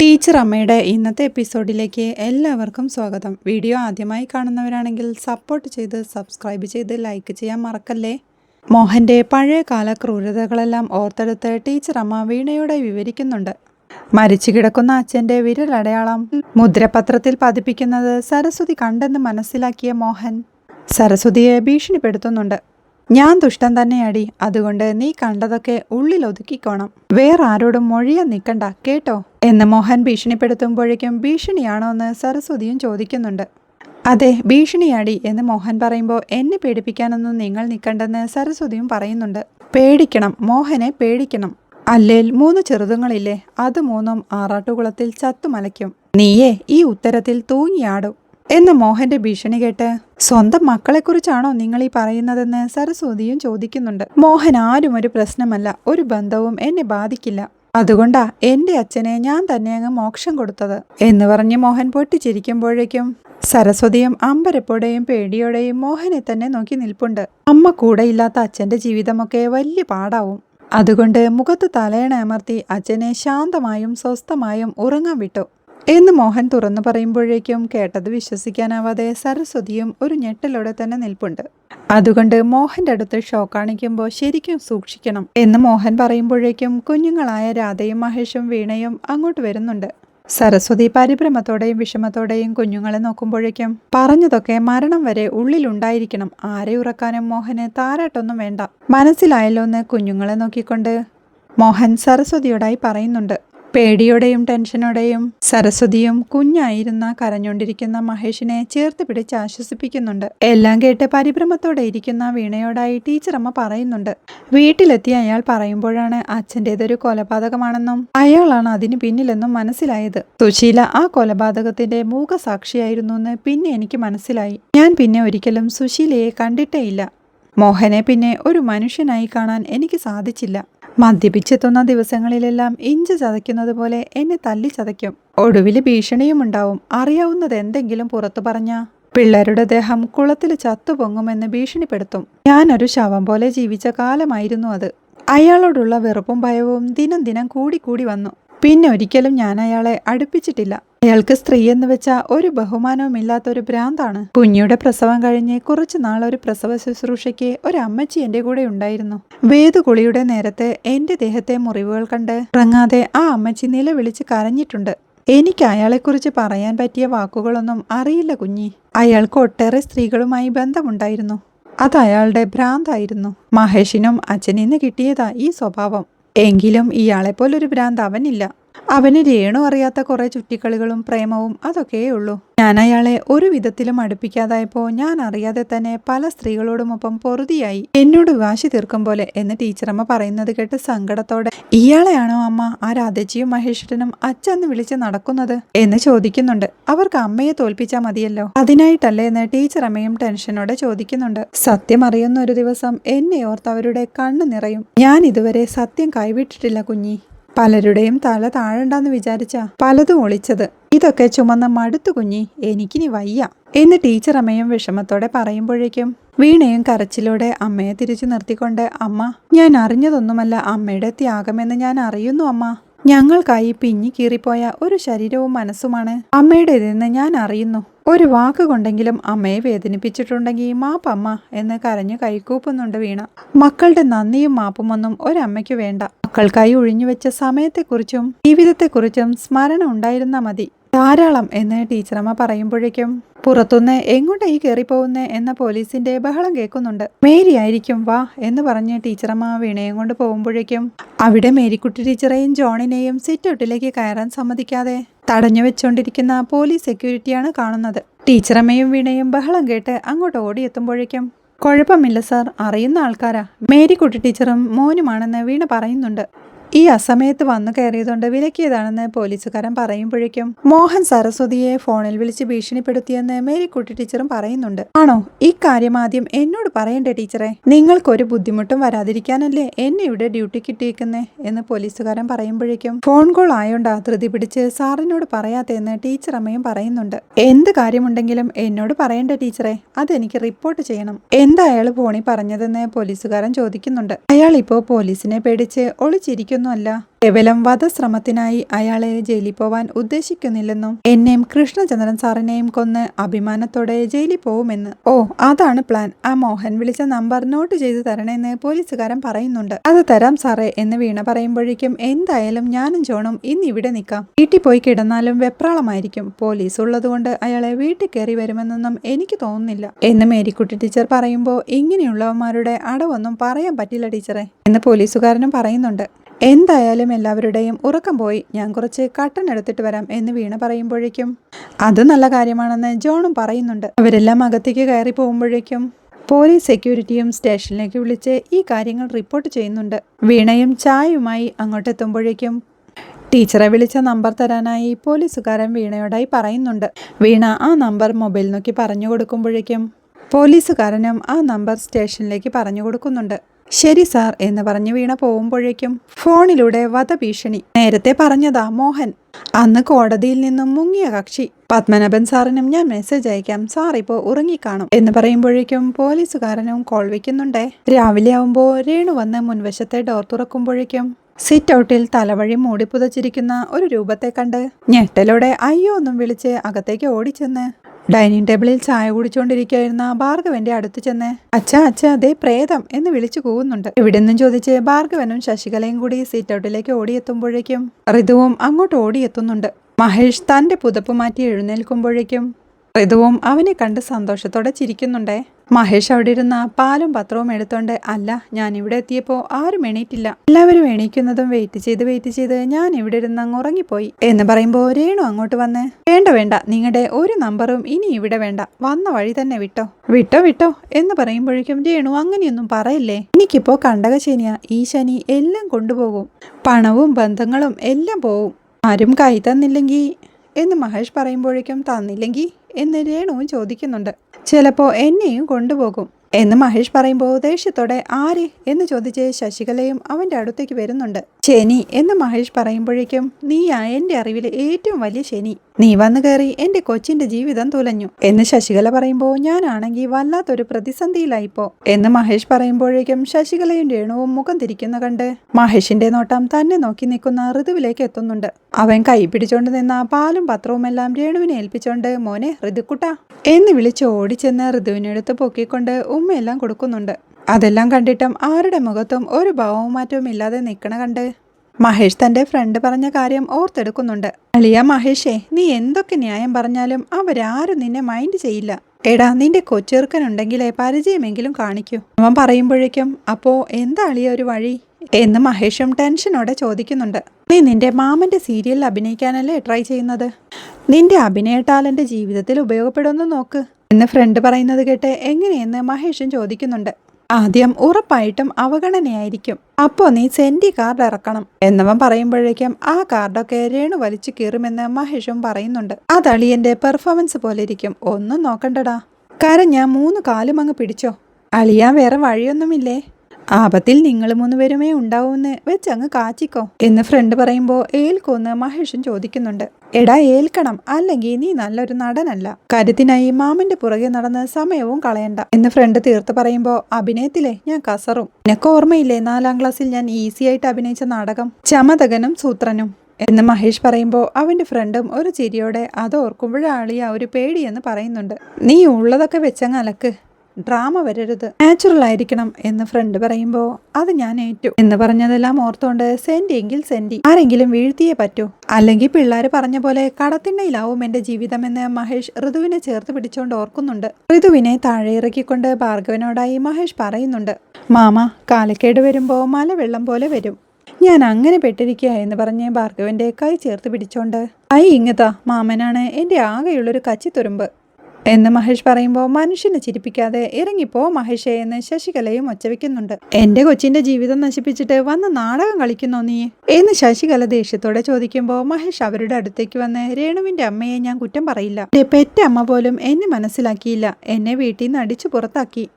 Teacher അമ്മയുടെ ഇന്നത്തെ എപ്പിസോഡിലേക്ക് എല്ലാവർക്കും സ്വാഗതം. വീഡിയോ ആദ്യമായി കാണുന്നവരാണെങ്കിൽ സപ്പോർട്ട് ചെയ്ത് സബ്സ്ക്രൈബ് ചെയ്ത് ലൈക്ക് ചെയ്യാൻ മറക്കല്ലേ? മോഹന്റെ പഴയകാല ക്രൂരതകളെല്ലാം ഓർത്തെടുത്ത് ടീച്ചർ അമ്മ വീണയോടെ വിവരിക്കുന്നുണ്ട്. മരിച്ചു കിടക്കുന്ന അച്ഛന്റെ വിരലടയാളം മുദ്രപത്രത്തിൽ പതിപ്പിക്കുന്നത് സരസ്വതി കണ്ടെന്ന് മനസ്സിലാക്കിയ മോഹൻ സരസ്വതിയെ ഭീഷണിപ്പെടുത്തുന്നുണ്ട്. ഞാൻ ദുഷ്ടൻ തന്നെയാടി അതുകൊണ്ട് നീ കണ്ടതൊക്കെ ഉള്ളിൽ ഒതുക്കിക്കോണം. വേറെ ആരോടും മൊഴിയാൻ നിൽക്കണ്ട കേട്ടോ? എന്ന് മോഹൻ ഭീഷണിപ്പെടുത്തുമ്പോഴേക്കും ഭീഷണിയാണോ എന്ന് സരസ്വതിയും ചോദിക്കുന്നുണ്ട്. അതെ ഭീഷണിയാടി എന്ന് മോഹൻ പറയുമ്പോൾ എന്നെ പേടിപ്പിക്കാനൊന്നും നിങ്ങൾ നിൽക്കണ്ടെന്ന് സരസ്വതിയും പറയുന്നുണ്ട്. പേടിക്കണം മോഹനെ പേടിക്കണം. അല്ലേൽ മൂന്ന് ചെറുതുങ്ങളില്ലേ അത് മൂന്നും ആറാട്ടുകുളത്തിൽ ചത്തുമലയ്ക്കും. നീയേ ഈ ഉത്തരത്തിൽ തൂങ്ങിയാടും. എന്ന് മോഹന്റെ ഭീഷണി കേട്ട് സ്വന്തം മക്കളെക്കുറിച്ചാണോ നിങ്ങൾ ഈ പറയുന്നതെന്ന് സരസ്വതിയും ചോദിക്കുന്നുണ്ട്. മോഹൻ ആരും ഒരു പ്രശ്നമല്ല ഒരു ബന്ധവും എന്നെ ബാധിക്കില്ല. അതുകൊണ്ടാ എന്റെ അച്ഛനെ ഞാൻ തന്നെ അങ്ങ് മോക്ഷം കൊടുത്തത് എന്ന് പറഞ്ഞ് മോഹൻ പൊട്ടിച്ചിരിക്കുമ്പോഴേക്കും സരസ്വതിയും അമ്പരപ്പോടെയും പേടിയോടെയും മോഹനെ തന്നെ നോക്കി നിൽപ്പുണ്ട്. അമ്മ കൂടെയില്ലാത്ത അച്ഛന്റെ ജീവിതമൊക്കെ വലിയ പാടാവും. അതുകൊണ്ട് മുഖത്ത് തലയണ അമർത്തി അച്ഛനെ ശാന്തമായും സ്വസ്ഥമായും ഉറങ്ങാൻ വിട്ടു. എന്ന് മോഹൻ തുറന്നു പറയുമ്പോഴേക്കും കേട്ടത് വിശ്വസിക്കാനാവാതെ സരസ്വതിയും ഒരു ഞെട്ടലോടെ തന്നെ നിൽപ്പുണ്ട്. അതുകൊണ്ട് മോഹന്റെ അടുത്ത് ഷോ കാണിക്കുമ്പോൾ ശരിക്കും സൂക്ഷിക്കണം എന്ന് മോഹൻ പറയുമ്പോഴേക്കും കുഞ്ഞുങ്ങളായ രാധയും മഹേഷും വീണയും അങ്ങോട്ട് വരുന്നുണ്ട്. സരസ്വതി പരിഭ്രമത്തോടെയും വിഷമത്തോടെയും കുഞ്ഞുങ്ങളെ നോക്കുമ്പോഴേക്കും പറഞ്ഞതൊക്കെ മരണം വരെ ഉള്ളിലുണ്ടായിരിക്കണം. ആരെ ഉറക്കാനും മോഹന് താരാട്ടൊന്നും വേണ്ട. മനസ്സിലായല്ലോ എന്ന് കുഞ്ഞുങ്ങളെ നോക്കിക്കൊണ്ട് മോഹൻ സരസ്വതിയോടായി പറയുന്നുണ്ട്. പേടിയോടെയും ടെൻഷനോടെയും സരസ്വതിയും കുഞ്ഞായിരുന്ന കരഞ്ഞുകൊണ്ടിരിക്കുന്ന മഹേഷിനെ ചേർത്ത് പിടിച്ച് ആശ്വസിപ്പിക്കുന്നുണ്ട്. എല്ലാം കേട്ട് പരിഭ്രമത്തോടെ ഇരിക്കുന്ന വീണയോടായി ടീച്ചറമ്മ പറയുന്നുണ്ട്. വീട്ടിലെത്തി അയാൾ പറയുമ്പോഴാണ് അച്ഛന്റെതൊരു കൊലപാതകമാണെന്നും അയാളാണ് അതിന് പിന്നിലെന്നും മനസ്സിലായത്. സുശീല ആ കൊലപാതകത്തിന്റെ മൂകസാക്ഷിയായിരുന്നു എന്ന് പിന്നെ എനിക്ക് മനസ്സിലായി. ഞാൻ പിന്നെ ഒരിക്കലും സുശീലയെ കണ്ടിട്ടേ ഇല്ല മോഹനെ പിന്നെ ഒരു മനുഷ്യനായി കാണാൻ എനിക്ക് സാധിച്ചില്ല. മദ്യപിച്ചെത്തുന്ന ദിവസങ്ങളിലെല്ലാം ഇഞ്ച് ചതയ്ക്കുന്നത് പോലെ എന്നെ തല്ലി ചതയ്ക്കും. ഒടുവിൽ ഭീഷണിയും ഉണ്ടാവും. അറിയാവുന്നത് എന്തെങ്കിലും പുറത്തു പറഞ്ഞ. പിള്ളേരുടെ ദേഹം കുളത്തിൽ ചത്തുപൊങ്ങുമെന്ന് ഭീഷണിപ്പെടുത്തും. ഞാനൊരു ശവം പോലെ ജീവിച്ച കാലമായിരുന്നു അത്. അയാളോടുള്ള വെറുപ്പും ഭയവും ദിനം ദിനം കൂടിക്കൂടി വന്നു. പിന്നെ ഒരിക്കലും ഞാൻ അയാളെ അടുപ്പിച്ചിട്ടില്ല. അയാൾക്ക് സ്ത്രീ എന്ന് വെച്ചാൽ ഒരു ബഹുമാനവും ഇല്ലാത്ത ഒരു ഭ്രാന്താണ്. കുഞ്ഞിയുടെ പ്രസവം കഴിഞ്ഞ് കുറച്ച് നാൾ ഒരു പ്രസവ ശുശ്രൂഷയ്ക്ക് ഒരു അമ്മച്ചി എന്റെ കൂടെ ഉണ്ടായിരുന്നു. വേദുകുളിയുടെ നേരത്തെ എന്റെ ദേഹത്തെ മുറിവുകൾ കണ്ട് ഇറങ്ങാതെ ആ അമ്മച്ചി നിലവിളിച്ച് കരഞ്ഞിട്ടുണ്ട്. എനിക്ക് അയാളെക്കുറിച്ച് പറയാൻ പറ്റിയ വാക്കുകളൊന്നും അറിയില്ല കുഞ്ഞി. അയാൾക്ക് ഒട്ടേറെ സ്ത്രീകളുമായി ബന്ധമുണ്ടായിരുന്നു. അത് അയാളുടെ ഭ്രാന്തായിരുന്നു. മഹേഷിനും അച്ഛനിന്ന് കിട്ടിയതാ ഈ സ്വഭാവം. എങ്കിലും ഇയാളെപ്പോലൊരു ഭ്രാന്ത് അവനില്ല അവന് രേണു അറിയാത്ത കുറെ ചുറ്റിക്കളികളും പ്രേമവും അതൊക്കെയേ ഉള്ളൂ ഞാൻ അയാളെ ഒരു വിധത്തിലും അടുപ്പിക്കാതായപ്പോ ഞാൻ അറിയാതെ തന്നെ പല സ്ത്രീകളോടുമൊപ്പം പൊറുതിയായി. എന്നോട് വാശി തീർക്കും പോലെ എന്ന് ടീച്ചറമ്മ പറയുന്നത് കേട്ട് സങ്കടത്തോടെ ഇയാളെയാണോ അമ്മ ആ രാധജിയും മഹേശ്വരനും അച്ഛന്ന് വിളിച്ച് നടക്കുന്നത്? എന്ന് ചോദിക്കുന്നുണ്ട്. അവർക്ക് അമ്മയെ തോൽപ്പിച്ചാൽ മതിയല്ലോ. അതിനായിട്ടല്ലേ എന്ന് ടീച്ചറമ്മയും ടെൻഷനോടെ ചോദിക്കുന്നുണ്ട്. സത്യം അറിയുന്ന ഒരു ദിവസം എന്നെ ഓർത്ത് അവരുടെ കണ്ണു നിറയും. ഞാൻ ഇതുവരെ സത്യം കൈവിട്ടിട്ടില്ല കുഞ്ഞി. പലരുടെയും തല താഴണ്ടെന്ന് വിചാരിച്ച പലതും ഒളിച്ചത്. ഇതൊക്കെ ചുമന്ന മടുത്തു കുഞ്ഞി എനിക്കിനി വയ്യ. എന്ന് ടീച്ചർ അമ്മയും വിഷമത്തോടെ പറയുമ്പോഴേക്കും വീണയും കരച്ചിലൂടെ അമ്മയെ തിരിച്ചു നിർത്തിക്കൊണ്ട് അമ്മ ഞാൻ അറിഞ്ഞതൊന്നുമല്ല. അമ്മയുടെ ത്യാഗമെന്ന് ഞാൻ അറിയുന്നു അമ്മ. ഞങ്ങൾക്കായി പിഞ്ഞി കീറിപ്പോയ ഒരു ശരീരവും മനസ്സുമാണ് അമ്മയുടേതെന്ന് ഞാൻ അറിയുന്നു. ഒരു വാക്ക് കൊണ്ടെങ്കിലും അമ്മയെ വേദനിപ്പിച്ചിട്ടുണ്ടെങ്കിൽ മാപ്പമ്മ എന്ന് കരഞ്ഞു കൈകൂപ്പുന്നുണ്ട് വീണ. മക്കളുടെ നന്ദിയും മാപ്പുമൊന്നും ഒരമ്മയ്ക്ക് വേണ്ട. മക്കൾക്കായി ഒഴിഞ്ഞുവെച്ച സമയത്തെക്കുറിച്ചും ജീവിതത്തെക്കുറിച്ചും സ്മരണ ഉണ്ടായിരുന്നാൽ മതി. ധാരാളം എന്ന് ടീച്ചറമ്മ പറയുമ്പോഴേക്കും പുറത്തുനിന്ന് എങ്ങോട്ടായി കയറിപ്പോകുന്നേ എന്ന പോലീസിന്റെ ബഹളം കേൾക്കുന്നുണ്ട്. മേരി ആയിരിക്കും വാ എന്ന് പറഞ്ഞ് ടീച്ചറമ്മ വീണയും കൊണ്ട് പോകുമ്പോഴേക്കും അവിടെ മേരിക്കുട്ടി ടീച്ചറേയും ജോണിനെയും സിറ്റൗട്ടിലേക്ക് കയറാൻ സമ്മതിക്കാതെ തടഞ്ഞു വെച്ചുകൊണ്ടിരിക്കുന്ന പോലീസ് സെക്യൂരിറ്റിയാണ് കാണുന്നത്. ടീച്ചറമ്മയും വീണയും ബഹളം കേട്ട് അങ്ങോട്ട് ഓടിയെത്തുമ്പോഴേക്കും കുഴപ്പമില്ല സാർ. അറിയുന്ന ആൾക്കാരാ. മേരിക്കുട്ടി ടീച്ചറും മോനുമാണെന്ന് വീണ പറയുന്നുണ്ട്. ഈ അസമയത്ത് വന്നു കയറിയതുകൊണ്ട് വിലക്കിയതാണെന്ന് പോലീസുകാരൻ പറയുമ്പോഴേക്കും മോഹൻ സരസ്വതിയെ ഫോണിൽ വിളിച്ച് ഭീഷണിപ്പെടുത്തിയെന്ന് മേരിക്കുട്ടി ടീച്ചറും പറയുന്നുണ്ട്. ആണോ? ഇക്കാര്യം ആദ്യം എന്നോട് പറയണ്ടേ ടീച്ചറെ? നിങ്ങൾക്കൊരു ബുദ്ധിമുട്ടും വരാതിരിക്കാനല്ലേ എന്നെ ഇവിടെ ഡ്യൂട്ടി കിട്ടിയേക്കുന്നേ? എന്ന് പോലീസുകാരൻ പറയുമ്പോഴേക്കും ഫോൺ കോൾ ആയോണ്ടാ ധൃതി പിടിച്ച് സാറിനോട് പറയാത്തെന്ന് ടീച്ചർ അമ്മയും പറയുന്നുണ്ട്. എന്ത് കാര്യമുണ്ടെങ്കിലും എന്നോട് പറയണ്ടേ ടീച്ചറെ? അതെനിക്ക് റിപ്പോർട്ട് ചെയ്യണം. എന്താ അയാൾ ഫോണിൽ പറഞ്ഞതെന്ന് പോലീസുകാരൻ ചോദിക്കുന്നുണ്ട്. അയാൾ ഇപ്പോ പോലീസിനെ പേടിച്ച് ഒളിച്ചിരിക്കുന്നു. ഉദ്ദേശിക്കുകയൊന്നുമല്ല കേവലം വധശ്രമത്തിനായി അയാളെ ജയിലിൽ പോവാൻ ഉദ്ദേശിക്കുന്നില്ലെന്നും എന്നെയും കൃഷ്ണചന്ദ്രൻ സാറിനെയും കൊന്ന് അഭിമാനത്തോടെ ജയിലിൽ പോവുമെന്ന്. ഓ അതാണ് പ്ലാൻ. ആ മോഹൻ വിളിച്ച നമ്പർ നോട്ട് ചെയ്ത് തരണേന്ന് പോലീസുകാരൻ പറയുന്നുണ്ട്. അത് തരാം സാറേ എന്ന് വീണ പറയുമ്പോഴേക്കും എന്തായാലും ഞാനും ജോണും ഇന്ന് ഇവിടെ നിൽക്കാം. വീട്ടിൽ പോയി കിടന്നാലും വെപ്രാളമായിരിക്കും. പോലീസ് ഉള്ളതുകൊണ്ട് അയാളെ വീട്ടിൽ കയറി വരുമെന്നൊന്നും എനിക്ക് തോന്നുന്നില്ല. എന്ന് മേരിക്കുട്ടി ടീച്ചർ പറയുമ്പോൾ ഇങ്ങനെയുള്ളവന്മാരുടെ അടവൊന്നും പറയാൻ പറ്റില്ല ടീച്ചറെ എന്ന് പോലീസുകാരനും പറയുന്നുണ്ട്. എന്തായാലും എല്ലാവരുടെയും ഉറക്കം പോയി. ഞാൻ കുറച്ച് കട്ടൻ എടുത്തിട്ട് വരാം എന്ന് വീണ പറയുമ്പോഴേക്കും. അത് നല്ല കാര്യമാണെന്ന് ജോണും പറയുന്നുണ്ട്. അവരെല്ലാം അകത്തേക്ക് കയറി പോകുമ്പോഴേക്കും പോലീസ് സെക്യൂരിറ്റിയും സ്റ്റേഷനിലേക്ക് വിളിച്ച് ഈ കാര്യങ്ങൾ റിപ്പോർട്ട് ചെയ്യുന്നുണ്ട്. വീണയും ചായയുമായി അങ്ങോട്ടെത്തുമ്പോഴേക്കും ടീച്ചറെ വിളിച്ച നമ്പർ തരാനായി പോലീസുകാരൻ വീണയോടായി പറയുന്നുണ്ട്. വീണ ആ നമ്പർ മൊബൈൽ നോക്കി പറഞ്ഞു കൊടുക്കുമ്പോഴേക്കും പോലീസുകാരനും ആ നമ്പർ സ്റ്റേഷനിലേക്ക് പറഞ്ഞു കൊടുക്കുന്നുണ്ട്. ശരി സാർ എന്ന് പറഞ്ഞു വീണ പോകുമ്പോഴേക്കും ഫോണിലൂടെ വധഭീഷണി നേരത്തെ പറഞ്ഞതാ മോഹൻ. അന്ന് കോടതിയിൽ നിന്നും മുങ്ങിയ കക്ഷി. പത്മനാഭൻ സാറിനും ഞാൻ മെസ്സേജ് അയക്കാം. സാർ ഇപ്പോൾ ഉറങ്ങിക്കാണും എന്ന് പറയുമ്പോഴേക്കും പോലീസുകാരനും കോൾ വയ്ക്കുന്നുണ്ടേ രാവിലെ ആവുമ്പോൾ രേണു വന്ന് മുൻവശത്തെ ഡോർ തുറക്കുമ്പോഴേക്കും സിറ്റ് ഔട്ടിൽ തലവഴി മൂടി പുതച്ചിരിക്കുന്ന ഒരു രൂപത്തെ കണ്ട് ഞെട്ടലോടെ അയ്യോ ഒന്നും വിളിച്ച് അകത്തേക്ക് ഓടിച്ചെന്ന് ഡൈനിങ് ടേബിളിൽ ചായ കുടിച്ചുകൊണ്ടിരിക്കുകയായിരുന്ന ഭാർഗവന്റെ അടുത്ത് ചെന്ന് അച്ഛ അച്ഛ അതേ പ്രേതം എന്ന് വിളിച്ചു കൂവുന്നുണ്ട്. നിന്നും ചോദിച്ച് ഭാർഗവനും ശശികലയും കൂടി സീറ്റ് ഔട്ടിലേക്ക് ഓടിയെത്തുമ്പോഴേക്കും ഋതുവും അങ്ങോട്ട് ഓടിയെത്തുന്നുണ്ട്. മഹേഷ് തന്റെ പുതപ്പ് മാറ്റി എഴുന്നേൽക്കുമ്പോഴേക്കും ഋതുവും അവനെ കണ്ട് സന്തോഷത്തോടെ ചിരിക്കുന്നുണ്ടേ. മഹേഷ് അവിടെ ഇരുന്ന പാലും പത്രവും എടുത്തോണ്ട് അല്ല ഞാൻ ഇവിടെ എത്തിയപ്പോൾ ആരും എണീറ്റില്ല. എല്ലാവരും എണീക്കുന്നതും വെയിറ്റ് ചെയ്ത് വെയിറ്റ് ചെയ്ത് ഞാൻ ഇവിടെ ഇരുന്ന് അങ്ങ് ഉറങ്ങിപ്പോയി. എന്ന് പറയുമ്പോൾ രേണു അങ്ങോട്ട് വന്ന് വേണ്ട വേണ്ട നിങ്ങളുടെ ഒരു നമ്പറും ഇനി ഇവിടെ വേണ്ട. വന്ന വഴി തന്നെ വിട്ടോ. വിട്ടോ വിട്ടോ എന്ന് പറയുമ്പോഴേക്കും രേണു അങ്ങനെയൊന്നും പറയില്ലേ? എനിക്കിപ്പോ കണ്ടകശനിയാ ഈ ശനി എല്ലാം കൊണ്ടുപോകും. പണവും ബന്ധങ്ങളും എല്ലാം പോവും. ആരും കൈ തന്നില്ലെങ്കിൽ എന്ന് മഹേഷ് പറയുമ്പോഴേക്കും തന്നില്ലെങ്കിൽ എന്ന് രേണുവും ചോദിക്കുന്നുണ്ട്. ചിലപ്പോൾ എന്നെയും കൊണ്ടുപോകും എന്ന് മഹേഷ് പറയുമ്പോൾ ദേഷ്യത്തോടെ ആര് എന്ന് ചോദിച്ച് ശശികലയും അവന്റെ അടുത്തേക്ക് വരുന്നുണ്ട്. ശനി എന്ന് മഹേഷ് പറയുമ്പോഴേക്കും നീയാ എന്റെ അറിവിലെ ഏറ്റവും വലിയ ശനി. നീ വന്നു കയറി എന്റെ കൊച്ചിന്റെ ജീവിതം തുലഞ്ഞു എന്ന് ശശികല പറയുമ്പോൾ ഞാനാണെങ്കിൽ വല്ലാത്തൊരു പ്രതിസന്ധിയിലായിപ്പോ എന്ന് മഹേഷ് പറയുമ്പോഴേക്കും ശശികലയും രേണുവും മുഖം തിരിക്കുന്ന കണ്ട് മഹേഷിന്റെ നോട്ടം തന്നെ നോക്കി നിൽക്കുന്ന ഋതുവിലേക്ക് എത്തുന്നുണ്ട്. അവൻ കൈ പിടിച്ചോണ്ട് നിന്ന പാലും പത്രവും എല്ലാം രേണുവിനെ ഏൽപ്പിച്ചോണ്ട് മോനെ ഋതുക്കുട്ട എന്ന് വിളിച്ച് ഓടിച്ചെന്ന് ഋതുവിനെടുത്ത് പൊക്കിക്കൊണ്ട് ഉമ്മയെല്ലാം കൊടുക്കുന്നുണ്ട്. അതെല്ലാം കണ്ടിട്ടും ആരുടെ മുഖത്തും ഒരു ഭാവവും മാറ്റവും ഇല്ലാതെ നിൽക്കണ കണ്ട് മഹേഷ് തന്റെ ഫ്രണ്ട് പറഞ്ഞ കാര്യം ഓർത്തെടുക്കുന്നുണ്ട്. അളിയ മഹേഷേ നീ എന്തൊക്കെ ന്യായം പറഞ്ഞാലും അവരാരും നിന്നെ മൈൻഡ് ചെയ്യില്ല. എടാ നിന്റെ കൊച്ചെറുക്കനുണ്ടെങ്കിലേ പരിചയമെങ്കിലും കാണിക്കൂ. അവൻ പറയുമ്പോഴേക്കും അപ്പോ എന്താ അളിയ ഒരു വഴി? എന്ന് മഹേഷും ടെൻഷനോടെ ചോദിക്കുന്നുണ്ട്. നീ നിന്റെ മാമന്റെ സീരിയലിൽ അഭിനയിക്കാനല്ലേ ട്രൈ ചെയ്യുന്നത്? നിന്റെ അഭിനയ ടാലന്റ് ജീവിതത്തിൽ ഉപയോഗപ്പെടുമെന്ന് നോക്ക്. എന്ന് ഫ്രണ്ട് പറയുന്നത് കേട്ട് എങ്ങനെയെന്ന് മഹേഷും ചോദിക്കുന്നുണ്ട്. ആദ്യം ഉറപ്പായിട്ടും അവഗണനയായിരിക്കും. അപ്പോ നീ സെന്റി കാർഡ് ഇറക്കണം. എന്നവൻ പറയുമ്പോഴേക്കും ആ കാർഡൊക്കെ രേണു വലിച്ചു കീറുമെന്ന് മഹേഷും പറയുന്നുണ്ട്. അത് അളിയന്റെ പെർഫോമൻസ് പോലെ ഇരിക്കും. ഒന്നും നോക്കണ്ടടാ. കരഞ്ഞ മൂന്ന് കാലും അങ്ങ് പിടിച്ചോ. അളിയാൻ വേറെ വഴിയൊന്നുമില്ലേ? ആപത്തിൽ നിങ്ങൾ മൂന്നുപേരുമേ ഉണ്ടാവൂന്ന് വെച്ചങ്ങ് കാച്ചിക്കോ. എന്ന് ഫ്രണ്ട് പറയുമ്പോൾ ഏൽക്കോന്ന് മഹേഷും ചോദിക്കുന്നുണ്ട്. എടാ ഏൽക്കണം. അല്ലെങ്കിൽ നീ നല്ലൊരു നടനല്ല. കരുത്തിനായി മാമന്റെ പുറകെ നടന്ന് സമയവും കളയണ്ട. എന്ന് ഫ്രണ്ട് തീർത്ത് പറയുമ്പോൾ അഭിനയത്തിലെ ഞാൻ കസറും. നിനക്ക് ഓർമ്മയില്ലേ നാലാം ക്ലാസ്സിൽ ഞാൻ ഈസി ആയിട്ട് അഭിനയിച്ച നാടകം? ചമതകനും സൂത്രനും. എന്ന് മഹേഷ് പറയുമ്പോൾ അവന്റെ ഫ്രണ്ടും ഒരു ചിരിയോടെ അത് ഓർക്കുമ്പോഴാളിയ ഒരു പേടിയെന്ന് പറയുന്നുണ്ട്. നീ ഉള്ളതൊക്കെ വെച്ചങ്ങ് അലക്ക്. ഡ്രാമ വരരുത്. നാച്ചുറൽ ആയിരിക്കണം എന്ന് ഫ്രണ്ട് പറയുമ്പോ അത് ഞാൻ ഏറ്റു. എന്ന് പറഞ്ഞതെല്ലാം ഓർത്തോണ്ട് സെന്റി എങ്കിൽ സെന്റി ആരെങ്കിലും വീഴ്ത്തിയേ പറ്റൂ. അല്ലെങ്കിൽ പിള്ളേർ പറഞ്ഞ പോലെ കടത്തിണ്ണയിലാവും എന്റെ ജീവിതം എന്ന് മഹേഷ് ഋതുവിനെ ചേർത്ത് പിടിച്ചോണ്ട് ഓർക്കുന്നുണ്ട്. ഋതുവിനെ താഴെ ഇറക്കിക്കൊണ്ട് ഭാർഗവനോടായി മഹേഷ് പറയുന്നുണ്ട് മാമ കാലക്കേട് വരുമ്പോ മലവെള്ളം പോലെ വരും. ഞാൻ അങ്ങനെ പെട്ടിരിക്കുക എന്ന് പറഞ്ഞ് ഭാർഗവന്റെ കൈ ചേർത്ത് പിടിച്ചോണ്ട് ഐ ഇങ്ങതാ മാമനാണ് എന്റെ ആകെയുള്ളൊരു കച്ചിത്തുരുമ്പ്. എന്ന് മഹേഷ് പറയുമ്പോൾ മനുഷ്യനെ ചിരിപ്പിക്കാതെ ഇറങ്ങിപ്പോ മഹേഷേ എന്ന് ശശികലയും ഒച്ചവെക്കുന്നുണ്ട്. എന്റെ കൊച്ചിന്റെ ജീവിതം നശിപ്പിച്ചിട്ട് വന്ന് നാടകം കളിക്കുന്നോ നീ? എന്ന് ശശികല ദേഷ്യത്തോടെ ചോദിക്കുമ്പോൾ മഹേഷ് അവരുടെ അടുത്തേക്ക് വന്ന് രേണുവിന്റെ അമ്മയെ ഞാൻ കുറ്റം പറയില്ല. എന്റെ പെറ്റ അമ്മ പോലും എന്നെ മനസ്സിലാക്കിയില്ല. എന്നെ വീട്ടിൽ നിന്ന് അടിച്ചു പുറത്താക്കി.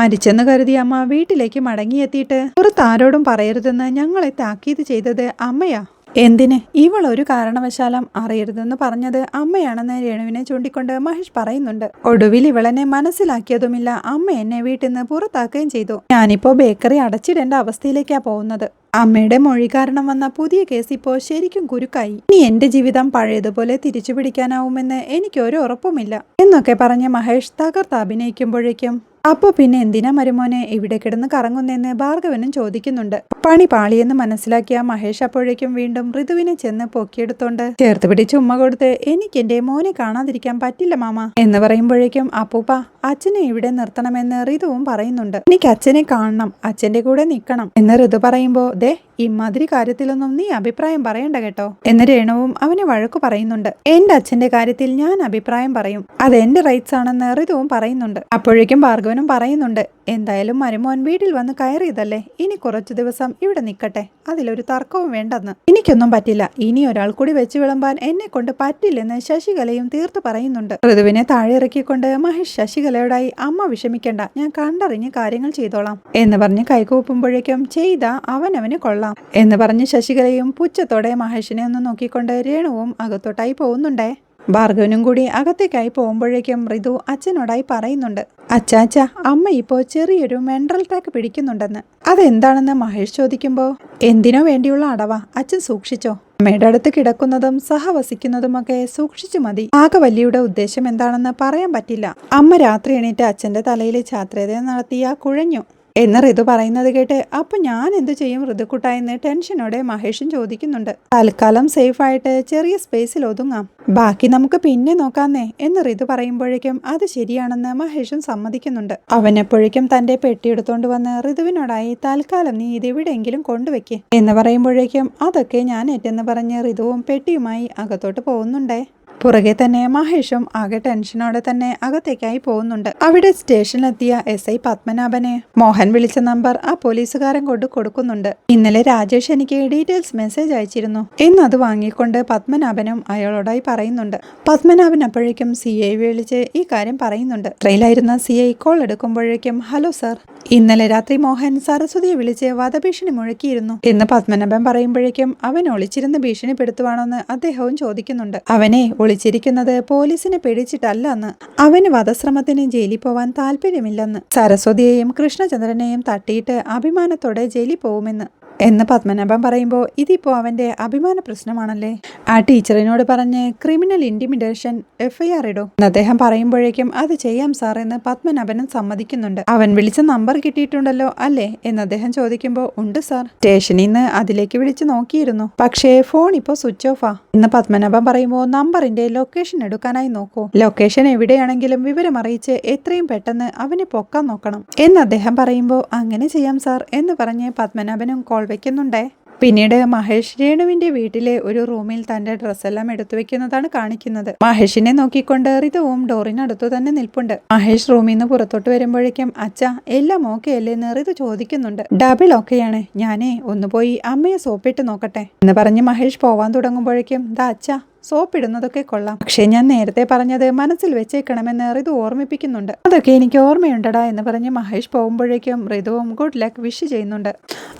മരിച്ചെന്ന് കരുതി അമ്മ വീട്ടിലേക്ക് മടങ്ങിയെത്തിയിട്ട് പുറത്താരോടും പറയരുതെന്ന് ഞങ്ങളെ താക്കീത് ചെയ്തത് അമ്മയാ. എന്തിന്? ഇവൾ ഒരു കാരണവശാലും അറിയരുതെന്ന് പറഞ്ഞത് അമ്മയാണെന്ന് രേണുവിനെ ചൂണ്ടിക്കൊണ്ട് മഹേഷ് പറയുന്നുണ്ട്. ഒടുവിൽ ഇവളെന്നെ മനസ്സിലാക്കിയതുമില്ല. അമ്മ എന്നെ വീട്ടിൽ നിന്ന് പുറത്താക്കുകയും ചെയ്തു. ഞാനിപ്പോ ബേക്കറി അടച്ചിടേണ്ട അവസ്ഥയിലേക്കാ പോകുന്നത്. അമ്മയുടെ മൊഴി കാരണം വന്ന പുതിയ കേസ് ഇപ്പോ ശരിക്കും കുരുക്കായി. ഇനി എന്റെ ജീവിതം പഴയതുപോലെ തിരിച്ചു പിടിക്കാനാവുമെന്ന് എനിക്ക് ഒരു ഉറപ്പുമില്ല. എന്നൊക്കെ പറഞ്ഞ് മഹേഷ് തകർത്ത് അഭിനയിക്കുമ്പോഴേക്കും അപ്പൊ പിന്നെ എന്തിനാ മരുമോനെ ഇവിടെ കിടന്ന് കറങ്ങുന്നെന്ന് ഭാർഗവനും ചോദിക്കുന്നുണ്ട്. പണി പാളിയെന്ന് മനസ്സിലാക്കിയ മഹേഷ് അപ്പോഴേക്കും വീണ്ടും ഋതുവിനെ ചെന്ന് പൊക്കിയെടുത്തോണ്ട് ചേർത്ത് പിടിച്ച് ഉമ്മ കൊടുത്ത് എനിക്ക് എന്റെ മോനെ കാണാതിരിക്കാൻ പറ്റില്ല മാമ എന്ന് പറയുമ്പോഴേക്കും അപ്പൂപ്പ അച്ഛനെ ഇവിടെ നിർത്തണമെന്ന് ഋതുവും പറയുന്നുണ്ട്. എനിക്ക് അച്ഛനെ കാണണം. അച്ഛന്റെ കൂടെ നിൽക്കണം എന്ന് ഋതു പറയുമ്പോ ദേ ഇമാതിരി കാര്യത്തിലൊന്നും നീ അഭിപ്രായം പറയണ്ട കേട്ടോ. എന്ന് രേണുവും അവന് വഴക്കു പറയുന്നുണ്ട്. എന്റെ അച്ഛന്റെ കാര്യത്തിൽ ഞാൻ അഭിപ്രായം പറയും. അത് എന്റെ റൈറ്റ്സ് ആണെന്ന് ഋതുവും പറയുന്നുണ്ട്. അപ്പോഴേക്കും ഭാർഗവനും പറയുന്നുണ്ട് എന്തായാലും മരുമോൻ വീട്ടിൽ വന്ന് കയറിയതല്ലേ? ഇനി കുറച്ചു ദിവസം ഇവിടെ നിൽക്കട്ടെ അതിലൊരു തർക്കവും വേണ്ടെന്ന്. എനിക്കൊന്നും പറ്റില്ല. ഇനി ഒരാൾ കൂടി വെച്ച് വിളമ്പാൻ എന്നെ കൊണ്ട് പറ്റില്ലെന്ന് ശശികലയും തീർത്തു പറയുന്നുണ്ട്. ഋതുവിനെ താഴെ ഇറക്കിക്കൊണ്ട് മഹേഷ് ശശികലയോടായി അമ്മ വിഷമിക്കണ്ട. ഞാൻ കണ്ടറിഞ്ഞ് കാര്യങ്ങൾ ചെയ്തോളാം. എന്ന് പറഞ്ഞ് കൈകൂപ്പുമ്പോഴേക്കും ചെയ്ത അവനവന് കൊള്ളാം. എന്ന് പറഞ്ഞ് ശശികലയും പുച്ഛത്തോടെ മഹേഷിനെ ഒന്ന് നോക്കിക്കൊണ്ട് രേണുവും അകത്തോട്ടായി പോകുന്നുണ്ടേ. ഭാർഗവനും കൂടി അകത്തേക്കായി പോകുമ്പോഴേക്കും ഋതു അച്ഛനോടായി പറയുന്നുണ്ട് അച്ചാച്ച അമ്മ ഇപ്പോൾ ചെറിയൊരു മെൻട്രൽ ടാക്ക് പിടിക്കുന്നുണ്ടെന്ന്. അതെന്താണെന്ന് മഹേഷ് ചോദിക്കുമ്പോൾ എന്തിനോ വേണ്ടിയുള്ള അടവ അച്ഛൻ സൂക്ഷിച്ചോ. അമ്മയുടെ അടുത്ത് കിടക്കുന്നതും സഹവസിക്കുന്നതുമൊക്കെ സൂക്ഷിച്ചു മതി. ആകവല്ലിയുടെ ഉദ്ദേശം എന്താണെന്ന് പറയാൻ പറ്റില്ല. അമ്മ രാത്രി എണീറ്റ് അച്ഛന്റെ തലയിൽ ഛാത്രേത നടത്തിയ കുഴഞ്ഞു. എന്ന് ഋതു പറയുന്നത് കേട്ട് അപ്പൊ ഞാൻ എന്ത് ചെയ്യും ഋതുക്കുട്ട ടെൻഷനോടെ മഹേഷും ചോദിക്കുന്നുണ്ട്. തൽക്കാലം സേഫ് ആയിട്ട് ചെറിയ സ്പേസിൽ ഒതുങ്ങാം. ബാക്കി നമുക്ക് പിന്നെ നോക്കാന്നേ എന്ന് ഋതു പറയുമ്പോഴേക്കും അത് ശരിയാണെന്ന് മഹേഷും സമ്മതിക്കുന്നുണ്ട്. അവനെപ്പോഴേക്കും തന്റെ പെട്ടിയെടുത്തോണ്ട് വന്ന് ഋതുവിനോടായി തൽക്കാലം നീ ഇത് എവിടെയെങ്കിലും കൊണ്ടുവയ്ക്ക് എന്ന് പറയുമ്പോഴേക്കും അതൊക്കെ ഞാൻ ഏറ്റെന്ന് പറഞ്ഞ് ഋതുവും പെട്ടിയുമായി അകത്തോട്ട് പോകുന്നുണ്ടേ? പുറകെ തന്നെ മഹേഷും ആകെ ടെൻഷനോടെ തന്നെ അകത്തേക്കായി പോകുന്നുണ്ട്. അവിടെ സ്റ്റേഷനിലെത്തിയ എസ് ഐ പത്മനാഭനെ മോഹൻ വിളിച്ച നമ്പർ ആ പോലീസുകാരൻ കൊണ്ട് കൊടുക്കുന്നുണ്ട്. ഇന്നലെ രാജേഷ് എനിക്ക് ഡീറ്റെയിൽസ് മെസ്സേജ് അയച്ചിരുന്നു. ഇന്ന് അത് വാങ്ങിക്കൊണ്ട് പത്മനാഭനും അയാളോടായി പറയുന്നുണ്ട്. പത്മനാഭൻ അപ്പോഴേക്കും സി ഐ വിളിച്ച് ഈ കാര്യം പറയുന്നുണ്ട്. ട്രെയിലായിരുന്ന സി ഐ കോൾ എടുക്കുമ്പോഴേക്കും ഹലോ സർ. ഇന്നലെ രാത്രി മോഹൻ സരസ്വതിയെ വിളിച്ച് വധഭീഷണി മുഴക്കിയിരുന്നു. എന്ന് പത്മനാഭൻ പറയുമ്പോഴേക്കും അവൻ ഒളിച്ചിരുന്ന് ഭീഷണിപ്പെടുത്തുവാണോന്ന് അദ്ദേഹവും ചോദിക്കുന്നുണ്ട്. അവനെ ഒളിച്ചിരിക്കുന്നത് പോലീസിനെ പേടിച്ചിട്ടല്ല എന്ന് അവന് വധശ്രമത്തിന് ജയിലിൽ പോവാൻ താല്പര്യമില്ലെന്ന്. സരസ്വതിയെയും കൃഷ്ണചന്ദ്രനെയും തട്ടിയിട്ട് അഭിമാനത്തോടെ ജയിലിൽ പോവുമെന്ന് എന്ന് പത്മനാഭൻ പറയുമ്പോൾ ഇതിപ്പോൾ അവന്റെ അഭിമാന പ്രശ്നമാണല്ലേ? ആ ടീച്ചറിനോട് പറഞ്ഞ് ക്രിമിനൽ ഇന്റിമിഡേഷൻ എഫ്ഐആർ ഐ എന്ന് അദ്ദേഹം പറയുമ്പോഴേക്കും അത് ചെയ്യാം സാർ എന്ന് പത്മനാഭനും സമ്മതിക്കുന്നുണ്ട്. അവൻ വിളിച്ച നമ്പർ കിട്ടിയിട്ടുണ്ടല്ലോ അല്ലേ? എന്ന് അദ്ദേഹം ചോദിക്കുമ്പോൾ ഉണ്ട് സാർ. സ്റ്റേഷനിൽ നിന്ന് അതിലേക്ക് വിളിച്ച് നോക്കിയിരുന്നു. പക്ഷേ ഫോൺ ഇപ്പോൾ സ്വിച്ച് ഓഫാ. എന്ന് പത്മനാഭൻ പറയുമ്പോൾ നമ്പറിന്റെ ലൊക്കേഷൻ എടുക്കാനായി നോക്കൂ. ലൊക്കേഷൻ എവിടെയാണെങ്കിലും വിവരം അറിയിച്ച് എത്രയും പെട്ടെന്ന് അവനെ പൊക്കാൻ നോക്കണം. എന്ന് അദ്ദേഹം പറയുമ്പോൾ അങ്ങനെ ചെയ്യാം സാർ എന്ന് പറഞ്ഞ് പത്മനാഭനും കോൾ വെക്കുന്നുണ്ടേ? പിന്നീട് മഹേഷ് രേണുവിന്റെ വീട്ടിലെ ഒരു റൂമിൽ തന്റെ ഡ്രസ്സെല്ലാം എടുത്തു വെക്കുന്നതാണ് കാണിക്കുന്നത്. മഹേഷിനെ നോക്കിക്കൊണ്ട് റിതുവും ഡോറിനടുത്തു തന്നെ നിൽപ്പുണ്ട്. മഹേഷ് റൂമിൽ നിന്ന് പുറത്തോട്ട് വരുമ്പോഴേക്കും അച്ഛ എല്ലാം ഓക്കെ അല്ലേ? എന്ന് റിതു ചോദിക്കുന്നുണ്ട്. ഡബിൾ ഓക്കെയാണ് ഞാനേ ഒന്ന് പോയി അമ്മയെ സോപ്പിട്ട് നോക്കട്ടെ? എന്ന് പറഞ്ഞ് മഹേഷ് പോവാൻ തുടങ്ങുമ്പോഴേക്കും ദാ അച്ഛ സോപ്പ് ഇടുന്നതൊക്കെ കൊള്ളാം. പക്ഷേ ഞാൻ നേരത്തെ പറഞ്ഞത് മനസ്സിൽ വെച്ചേക്കണമെന്ന് ഋതു ഓർമ്മിപ്പിക്കുന്നുണ്ട്. അതൊക്കെ എനിക്ക് ഓർമ്മയുണ്ടടാ എന്ന് പറഞ്ഞ് മഹേഷ് പോകുമ്പോഴേക്കും ഋതുവും ഗുഡ് ലക്ക് വിഷ് ചെയ്യുന്നുണ്ട്.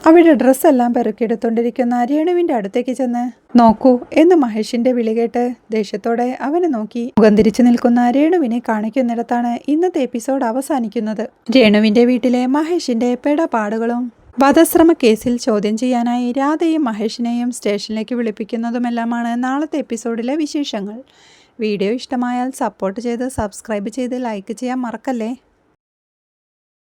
അവിടെ ഡ്രസ്സെല്ലാം പെറുക്കിയെടുത്തുകൊണ്ടിരിക്കുന്ന അരിയണുവിന്റെ അടുത്തേക്ക് ചെന്ന് നോക്കൂ എന്ന് മഹേഷിന്റെ വിളി കേട്ട് ദേഷ്യത്തോടെ അവനെ നോക്കി. മുഖം തിരിച്ചു നിൽക്കുന്ന രേണുവിനെ കാണിക്കുന്നിടത്താണ് ഇന്നത്തെ എപ്പിസോഡ് അവസാനിക്കുന്നത്. രേണുവിന്റെ വീട്ടിലെ മഹേഷിന്റെ പെടപാടുകളും വധശ്രമ കേസിൽ ചോദ്യം ചെയ്യാനായി രാധയും മഹേഷിനെയും സ്റ്റേഷനിലേക്ക് വിളിപ്പിക്കുന്നതുമെല്ലാമാണ് നാളത്തെ എപ്പിസോഡിലെ വിശേഷങ്ങൾ. വീഡിയോ ഇഷ്ടമായാൽ സപ്പോർട്ട് ചെയ്ത് സബ്സ്ക്രൈബ് ചെയ്ത് ലൈക്ക് ചെയ്യാൻ മറക്കല്ലേ?